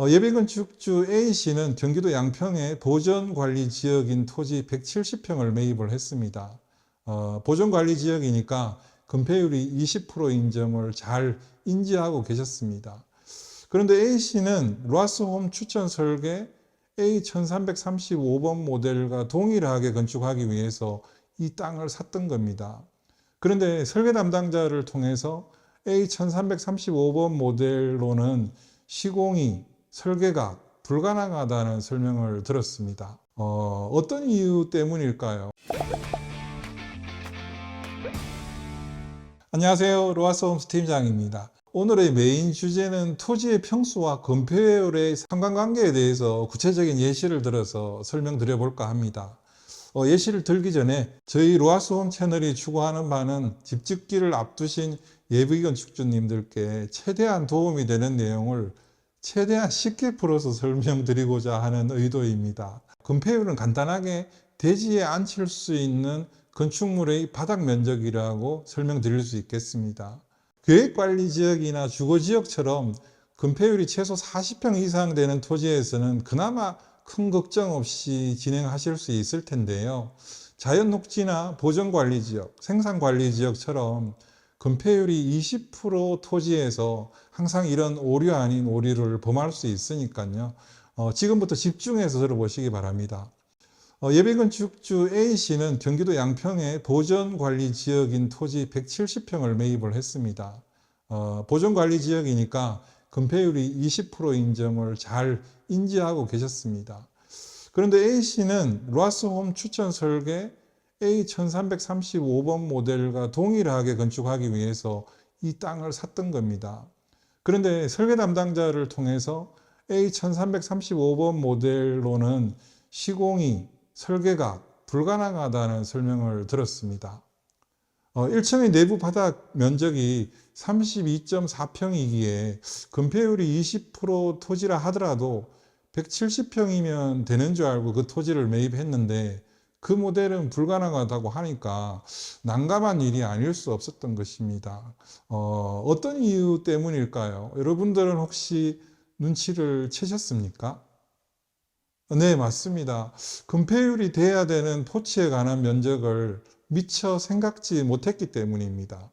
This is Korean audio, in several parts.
어, 예비건축주 A씨는 경기도 양평의 보전관리지역인 토지 170평을 매입을 했습니다. 어, 보전관리지역이니까 건폐율이 20%인 점을 잘 인지하고 계셨습니다. 그런데 A씨는 루아스홈 추천 설계 A1335번 모델과 동일하게 건축하기 위해서 이 땅을 샀던 겁니다. 그런데 설계 담당자를 통해서 A1335번 모델로는 시공이 설계가 불가능하다는 설명을 들었습니다. 어, 어떤 이유 때문일까요? 안녕하세요. 로아스홈스 팀장입니다. 오늘의 메인 주제는 토지의 평수와 건폐율의 상관관계에 대해서 구체적인 예시를 들어서 설명드려 볼까 합니다. 어, 예시를 들기 전에 저희 로아스홈 채널이 추구하는 바는 집 짓기를 앞두신 예비 건축주님들께 최대한 도움이 되는 내용을 최대한 쉽게 풀어서 설명드리고자 하는 의도입니다. 건폐율은 간단하게 대지에 앉힐 수 있는 건축물의 바닥 면적이라고 설명드릴 수 있겠습니다. 계획관리 지역이나 주거지역처럼 건폐율이 최소 40평 이상 되는 토지에서는 그나마 큰 걱정 없이 진행하실 수 있을 텐데요. 자연녹지나 보전관리지역, 생산관리지역처럼 건폐율이 20% 토지에서 항상 이런 오류 아닌 오류를 범할 수 있으니까요. 어, 지금부터 집중해서 들어보시기 바랍니다. 어, 예비건축주 A씨는 경기도 양평의 보전관리지역인 토지 170평을 매입을 했습니다. 어, 보전관리지역이니까 건폐율이 20%인 점을 잘 인지하고 계셨습니다. 그런데 A씨는 루아스홈 추천 설계 A1335번 모델과 동일하게 건축하기 위해서 이 땅을 샀던 겁니다. 그런데 설계 담당자를 통해서 A1335번 모델로는 시공이 설계가 불가능하다는 설명을 들었습니다. 어, 1층의 내부 바닥 면적이 32.4평이기에 건폐율이 20% 토지라 하더라도 170평이면 되는 줄 알고 그 토지를 매입했는데 그 모델은 불가능하다고 하니까 난감한 일이 아닐 수 없었던 것입니다. 어, 어떤 이유 때문일까요? 여러분들은 혹시 눈치를 채셨습니까? 네, 맞습니다. 건폐율이 돼야 되는 포치에 관한 면적을 미처 생각지 못했기 때문입니다.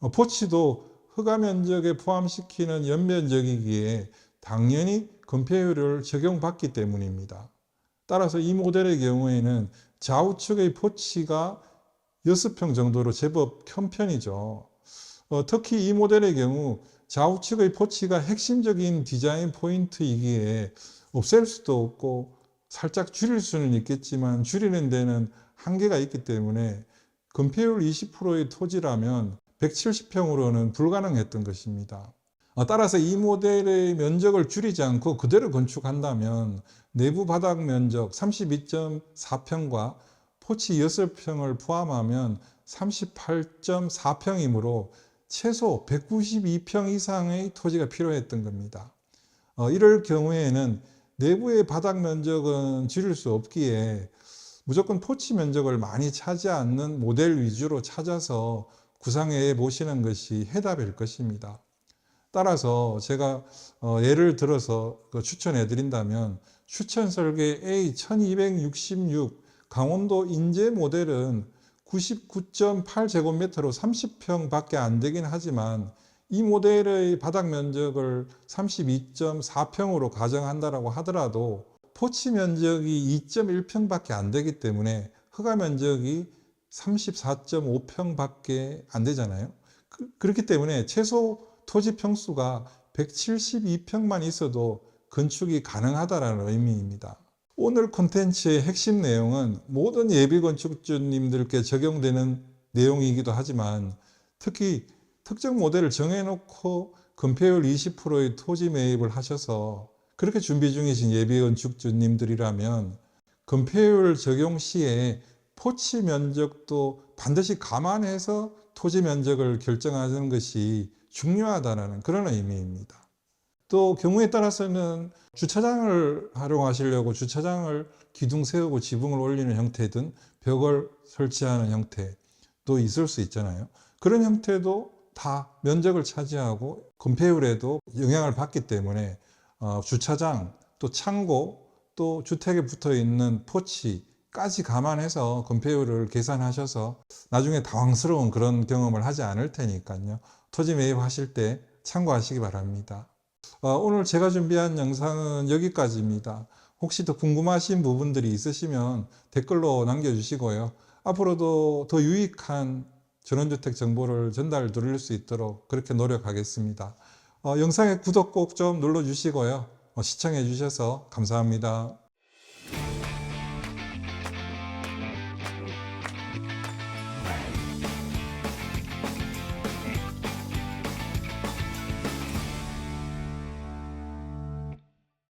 어, 포치도 허가 면적에 포함시키는 연면적이기에 당연히 건폐율을 적용받기 때문입니다. 따라서 이 모델의 경우에는 좌우측의 포치가 6평 정도로 제법 큰 편이죠. 어, 특히 이 모델의 경우 좌우측의 포치가 핵심적인 디자인 포인트이기에 없앨 수도 없고 살짝 줄일 수는 있겠지만 줄이는 데는 한계가 있기 때문에 건폐율 20%의 토지라면 170평으로는 불가능했던 것입니다. 어, 따라서 이 모델의 면적을 줄이지 않고 그대로 건축한다면 내부 바닥 면적 32.4평과 포치 6평을 포함하면 38.4평이므로 최소 192평 이상의 토지가 필요했던 겁니다. 어, 이럴 경우에는 내부의 바닥 면적은 줄일 수 없기에 무조건 포치 면적을 많이 차지 않는 모델 위주로 찾아서 구상해 보시는 것이 해답일 것입니다. 따라서 제가 어, 예를 들어서 그 추천해 드린다면 추천 설계 A1266 강원도 인제 모델은 99.8제곱미터로 30평 밖에 안 되긴 하지만 이 모델의 바닥 면적을 32.4평으로 가정한다라고 하더라도 포치 면적이 2.1평 밖에 안 되기 때문에 허가 면적이 34.5평 밖에 안 되잖아요. 그, 그렇기 때문에 최소 토지 평수가 172평만 있어도 건축이 가능하다라는 의미입니다. 오늘 콘텐츠의 핵심 내용은 모든 예비 건축주님들께 적용되는 내용이기도 하지만 특히 특정 모델을 정해놓고 건폐율 20%의 토지 매입을 하셔서 그렇게 준비 중이신 예비 건축주님들이라면 건폐율 적용 시에 포치 면적도 반드시 감안해서 토지 면적을 결정하는 것이 중요하다는 그런 의미입니다. 또 경우에 따라서는 주차장을 활용하시려고 주차장을 기둥 세우고 지붕을 올리는 형태든 벽을 설치하는 형태도 있을 수 있잖아요. 그런 형태도 다 면적을 차지하고 건폐율에도 영향을 받기 때문에 어, 주차장, 또 창고, 또 주택에 붙어 있는 포치 까지 감안해서 건폐율을 계산하셔서 나중에 당황스러운 그런 경험을 하지 않을 테니까요. 토지 매입하실 때 참고하시기 바랍니다. 어, 오늘 제가 준비한 영상은 여기까지입니다. 혹시 더 궁금하신 부분들이 있으시면 댓글로 남겨주시고요. 앞으로도 더 유익한 전원주택 정보를 전달 드릴 수 있도록 그렇게 노력하겠습니다. 어, 영상에 구독 꼭 좀 눌러주시고요. 어, 시청해 주셔서 감사합니다.